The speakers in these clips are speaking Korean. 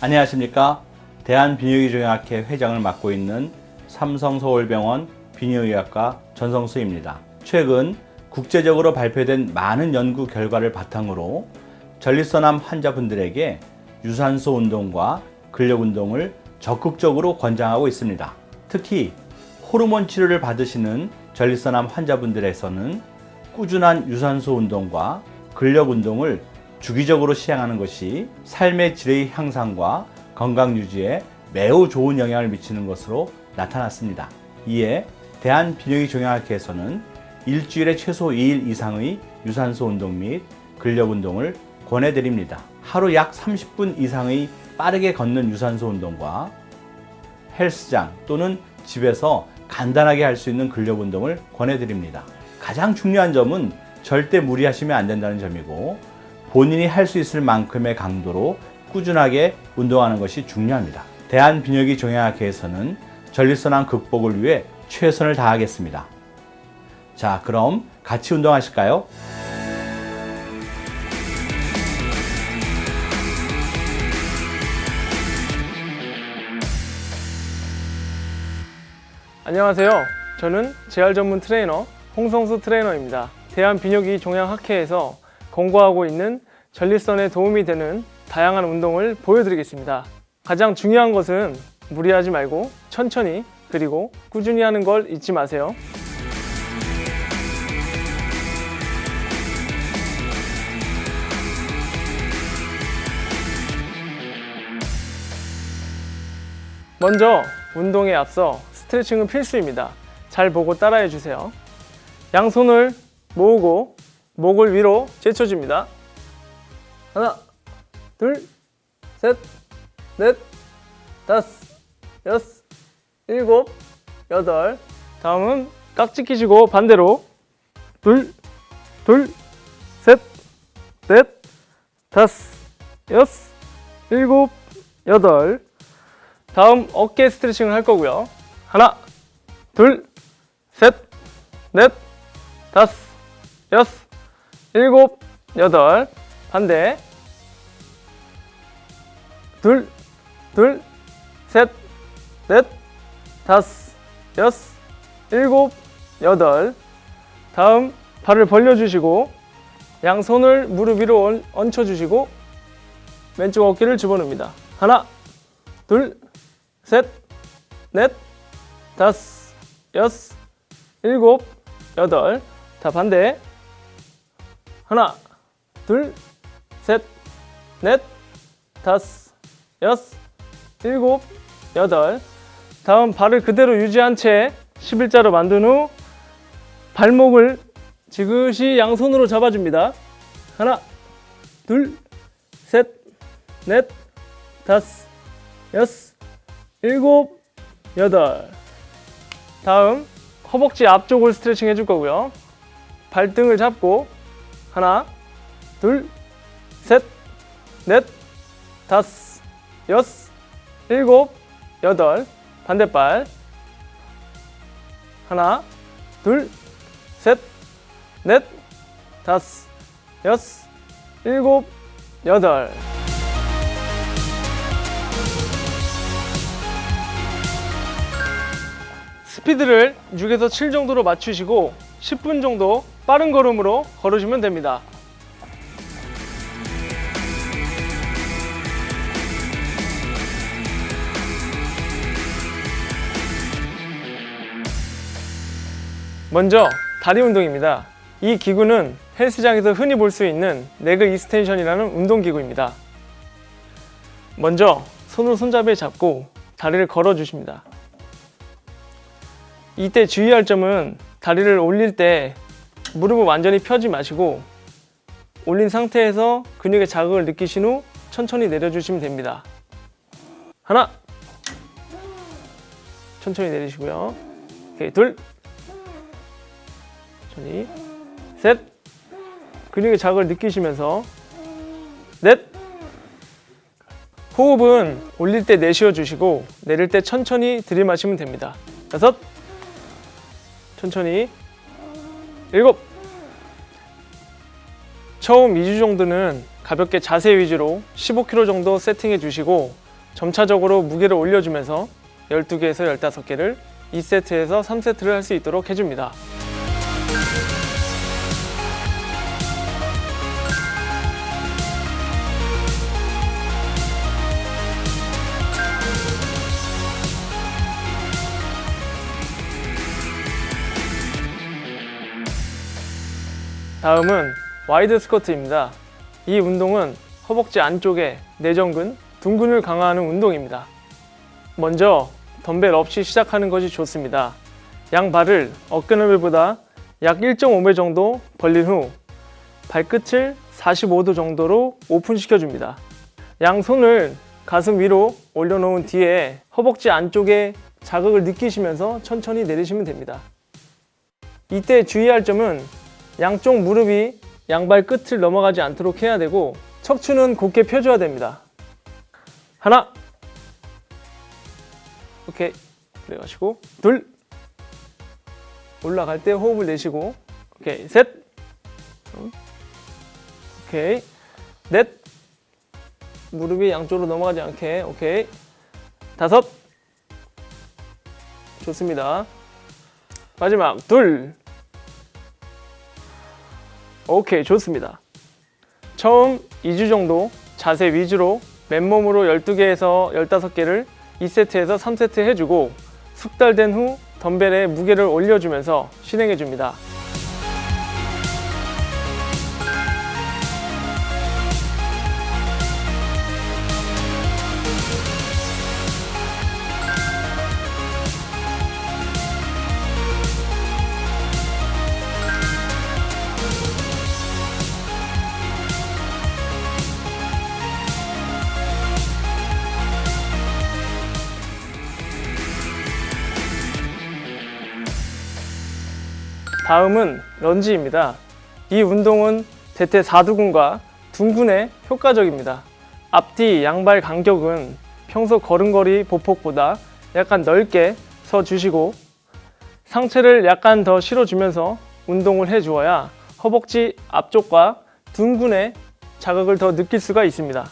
안녕하십니까. 대한비뇨기종양학회 회장을 맡고 있는 삼성서울병원 비뇨의학과 전성수입니다. 최근 국제적으로 발표된 많은 연구 결과를 바탕으로 전립선암 환자분들에게 유산소 운동과 근력 운동을 적극적으로 권장하고 있습니다. 특히 호르몬 치료를 받으시는 전립선암 환자분들에서는 꾸준한 유산소 운동과 근력 운동을 주기적으로 시행하는 것이 삶의 질의 향상과 건강 유지에 매우 좋은 영향을 미치는 것으로 나타났습니다. 이에 대한비뇨기종양학회에서는 일주일에 최소 2일 이상의 유산소 운동 및 근력 운동을 권해드립니다. 하루 약 30분 이상의 빠르게 걷는 유산소 운동과 헬스장 또는 집에서 간단하게 할 수 있는 근력 운동을 권해드립니다. 가장 중요한 점은 절대 무리하시면 안 된다는 점이고 본인이 할 수 있을 만큼의 강도로 꾸준하게 운동하는 것이 중요합니다. 대한비뇨기 종양학회에서는 전립선암 극복을 위해 최선을 다하겠습니다. 자, 그럼 같이 운동하실까요? 안녕하세요. 저는 재활 전문 트레이너 홍성수 트레이너입니다. 대한비뇨기 종양학회에서 권고하고 있는 전립선에 도움이 되는 다양한 운동을 보여드리겠습니다. 가장 중요한 것은 무리하지 말고 천천히 그리고 꾸준히 하는 걸 잊지 마세요. 먼저 운동에 앞서 스트레칭은 필수입니다. 잘 보고 따라해 주세요. 양손을 모으고 목을 위로 제쳐줍니다. 하나, 둘, 셋, 넷, 다섯, 여섯, 일곱, 여덟. 다음은 깍지 끼시고 반대로 둘, 둘, 셋, 넷, 다섯, 여섯, 일곱, 여덟. 다음 어깨 스트레칭을 할 거고요. 하나, 둘, 셋, 넷, 다섯, 여섯, 일곱, 여덟. 반대. 둘, 둘, 셋, 넷, 다섯, 여섯, 일곱, 여덟. 다음 발을 벌려주시고 양손을 무릎 위로 얹- 얹혀주시고 왼쪽 어깨를 집어넣습니다. 하나, 둘, 셋, 넷, 다섯, 여섯, 일곱, 여덟. 다 반대. 하나, 둘, 셋, 넷, 다섯, 여섯, 일곱, 여덟. 다음 발을 그대로 유지한 채 11자로 만든 후 발목을 지그시 양손으로 잡아줍니다. 하나, 둘, 셋, 넷, 다섯, 여섯, 일곱, 여덟. 다음 허벅지 앞쪽을 스트레칭 해줄 거고요. 발등을 잡고 하나, 둘, 셋, 넷, 다섯, 여섯, 일곱, 여덟. 반대발 하나, 둘, 셋, 넷, 다섯, 여섯, 일곱, 여덟. 스피드를 6에서 7 정도로 맞추시고 10분 정도 빠른 걸음으로 걸으시면 됩니다. 먼저 다리 운동입니다. 이 기구는 헬스장에서 흔히 볼 수 있는 레그 이스텐션이라는 운동 기구입니다. 먼저 손으로 손잡이에 잡고 다리를 걸어 주십니다. 이때 주의할 점은 다리를 올릴 때 무릎을 완전히 펴지 마시고 올린 상태에서 근육의 자극을 느끼신 후 천천히 내려주시면 됩니다. 하나, 천천히 내리시고요. 오케이, 둘, 천천히, 셋, 근육의 자극을 느끼시면서. 넷, 호흡은 올릴 때 내쉬어 주시고 내릴 때 천천히 들이마시면 됩니다. 여섯, 천천히 일곱 처음 2주 정도는 가볍게 자세 위주로 15kg 정도 세팅해 주시고 점차적으로 무게를 올려주면서 12개에서 15개를 2세트에서 3세트를 할 수 있도록 해줍니다. 다음은 와이드 스쿼트입니다. 이 운동은 허벅지 안쪽에 내전근, 둔근을 강화하는 운동입니다. 먼저 덤벨 없이 시작하는 것이 좋습니다. 양 발을 어깨 넓이보다 약 1.5배 정도 벌린 후 발끝을 45도 정도로 오픈시켜 줍니다. 양손을 가슴 위로 올려놓은 뒤에 허벅지 안쪽에 자극을 느끼시면서 천천히 내리시면 됩니다. 이때 주의할 점은 양쪽 무릎이 양발 끝을 넘어가지 않도록 해야 되고 척추는 곧게 펴줘야 됩니다. 하나, 오케이, 내가시고 둘, 올라갈 때 호흡을 내쉬고. 오케이. 셋, 오케이. 넷, 무릎이 양쪽으로 넘어가지 않게. 오케이. 다섯, 좋습니다. 마지막 둘, 오케이 좋습니다. 처음 2주 정도 자세 위주로 맨몸으로 12개에서 15개를 2세트에서 3세트 해주고 숙달된 후 덤벨에 무게를 올려주면서 실행해 줍니다 다음은 런지입니다. 이 운동은 대퇴 4두근과 둔근에 효과적입니다. 앞뒤 양발 간격은 평소 걸음걸이 보폭보다 약간 넓게 서 주시고 상체를 약간 더 실어주면서 운동을 해 주어야 허벅지 앞쪽과 둔근에 자극을 더 느낄 수가 있습니다.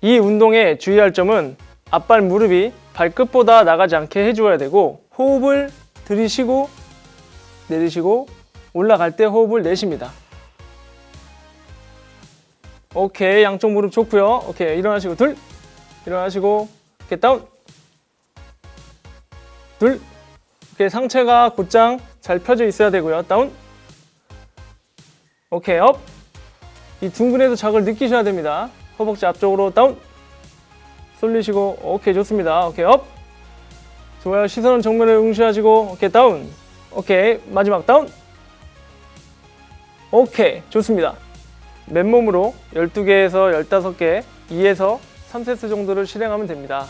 이 운동에 주의할 점은 앞발 무릎이 발끝보다 나가지 않게 해주어야 되고 호흡을 들이쉬고 내리시고 올라갈 때 호흡을 내쉽니다. 오케이 양쪽 무릎 좋고요. 오케이 일어나시고 둘 일어나시고 이렇게 다운 둘 이렇게 상체가 곧장 잘 펴져 있어야 되고요. 다운 오케이 업 이 둥근에도 자극을 느끼셔야 됩니다. 허벅지 앞쪽으로 다운 쏠리시고 오케이 좋습니다. 오케이 업 좋아요. 시선은 정면을 응시하시고 오케이 다운 오케이 마지막 다운. 오케이 좋습니다. 맨몸으로 12개에서 15개 2에서 3세트 정도를 실행하면 됩니다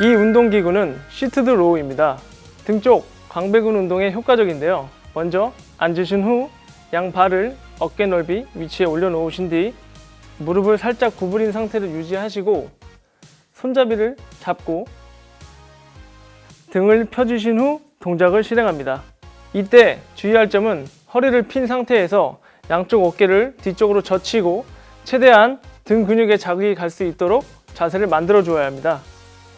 이 운동기구는 시트드 로우입니다. 등쪽 광배근 운동에 효과적인데요. 먼저 앉으신 후 양 발을 어깨 넓이 위치에 올려놓으신 뒤 무릎을 살짝 구부린 상태를 유지하시고 손잡이를 잡고 등을 펴주신 후 동작을 실행합니다. 이때 주의할 점은 허리를 핀 상태에서 양쪽 어깨를 뒤쪽으로 젖히고 최대한 등 근육에 자극이 갈 수 있도록 자세를 만들어 주어야 합니다.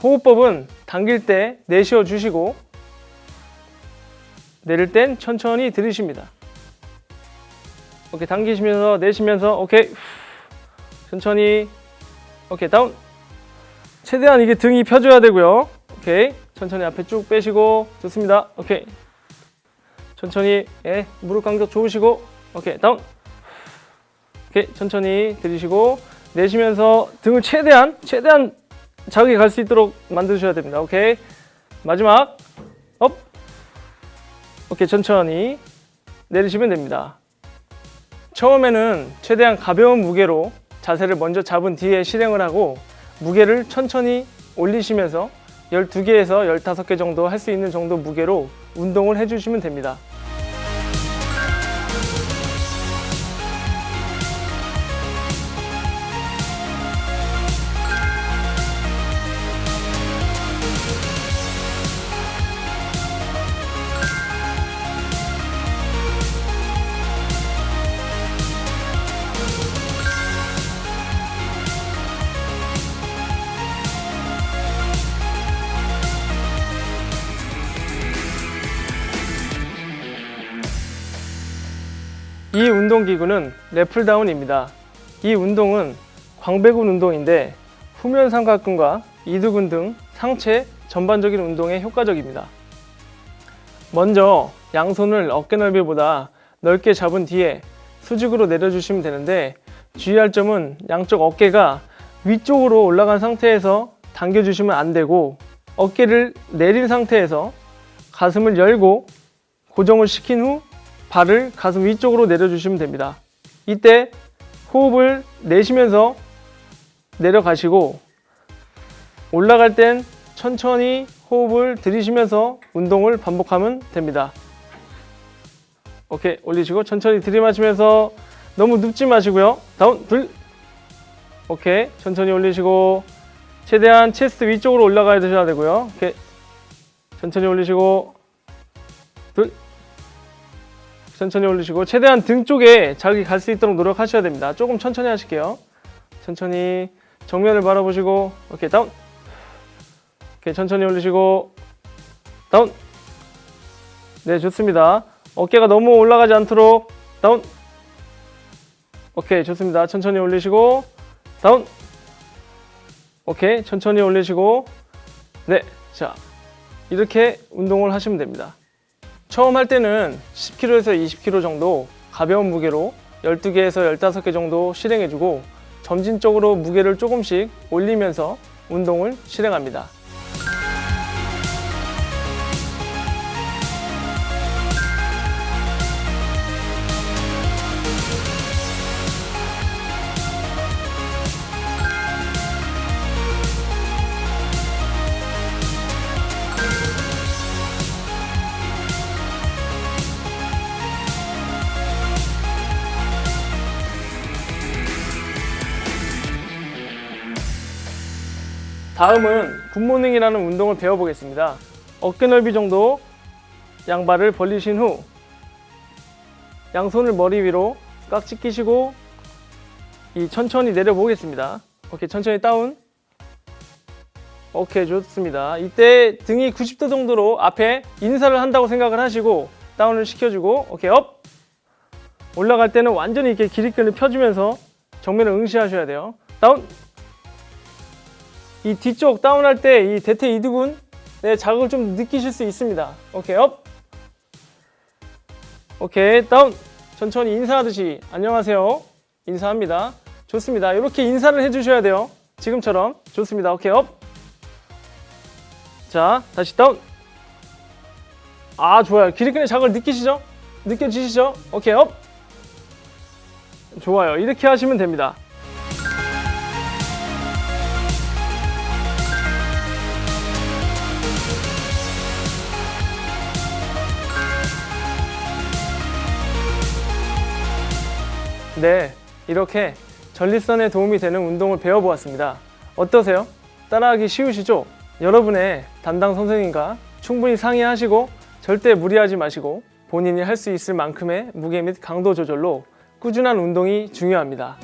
호흡법은 당길 때 내쉬어 주시고 내릴 땐 천천히 들이쉽니다. 오케이 당기시면서 내쉬면서 오케이 후. 천천히 오케이 다운 최대한 이게 등이 펴줘야 되고요. 오케이 천천히 앞에 쭉 빼시고 좋습니다. 오케이 천천히 예 무릎 간격 좋으시고 오케이 다운 오케이 천천히 들이쉬고 내쉬면서 등을 최대한 최대한 자극이 갈 수 있도록 만드셔야 됩니다. 오케이. 마지막 업. 오케이. 천천히 내리시면 됩니다. 처음에는 최대한 가벼운 무게로 자세를 먼저 잡은 뒤에 실행을 하고 무게를 천천히 올리시면서 12개에서 15개 정도 할 수 있는 정도 무게로 운동을 해 주시면 됩니다. 운동기구는 래플다운입니다. 이 운동은 광배근 운동인데 후면 삼각근과 이두근 등 상체 전반적인 운동에 효과적입니다. 먼저 양손을 어깨 넓이보다 넓게 잡은 뒤에 수직으로 내려주시면 되는데 주의할 점은 양쪽 어깨가 위쪽으로 올라간 상태에서 당겨주시면 안 되고 어깨를 내린 상태에서 가슴을 열고 고정을 시킨 후 발을 가슴 위쪽으로 내려주시면 됩니다. 이때 호흡을 내쉬면서 내려가시고 올라갈 땐 천천히 호흡을 들이쉬면서 운동을 반복하면 됩니다. 오케이 올리시고 천천히 들이마시면서 너무 눕지 마시고요. 다운 둘 오케이 천천히 올리시고 최대한 체스트 위쪽으로 올라가야 되셔야 되고요. 오케이 천천히 올리시고 둘 천천히 올리시고 최대한 등 쪽에 자극이 갈 수 있도록 노력하셔야 됩니다. 조금 천천히 하실게요. 천천히 정면을 바라보시고 오케이 다운 오케이 천천히 올리시고 다운 네 좋습니다. 어깨가 너무 올라가지 않도록 다운 오케이 좋습니다. 천천히 올리시고 다운 오케이 천천히 올리시고 네 자 이렇게 운동을 하시면 됩니다. 처음 할 때는 10kg에서 20kg 정도 가벼운 무게로 12개에서 15개 정도 실행해주고 점진적으로 무게를 조금씩 올리면서 운동을 실행합니다. 다음은 굿모닝이라는 운동을 배워보겠습니다. 어깨 넓이 정도 양발을 벌리신 후 양손을 머리 위로 깍지 끼시고 이 천천히 내려보겠습니다. 오케이 천천히 다운. 오케이 좋습니다. 이때 등이 90도 정도로 앞에 인사를 한다고 생각을 하시고 다운을 시켜주고 오케이 업. 올라갈 때는 완전히 이렇게 기립근을 펴주면서 정면을 응시하셔야 돼요. 다운. 이 뒤쪽 다운할 때 이 대퇴 이두근 네, 자극을 좀 느끼실 수 있습니다. 오케이 업. 오케이 다운. 천천히 인사하듯이 안녕하세요. 인사합니다. 좋습니다. 이렇게 인사를 해주셔야 돼요. 지금처럼 좋습니다. 오케이 업. 자 다시 다운. 아 좋아요. 기립근의 자극을 느끼시죠? 느껴지시죠? 오케이 업. 좋아요. 이렇게 하시면 됩니다. 네, 이렇게 전립선에 도움이 되는 운동을 배워보았습니다. 어떠세요? 따라하기 쉬우시죠? 여러분의 담당 선생님과 충분히 상의하시고 절대 무리하지 마시고 본인이 할 수 있을 만큼의 무게 및 강도 조절로 꾸준한 운동이 중요합니다.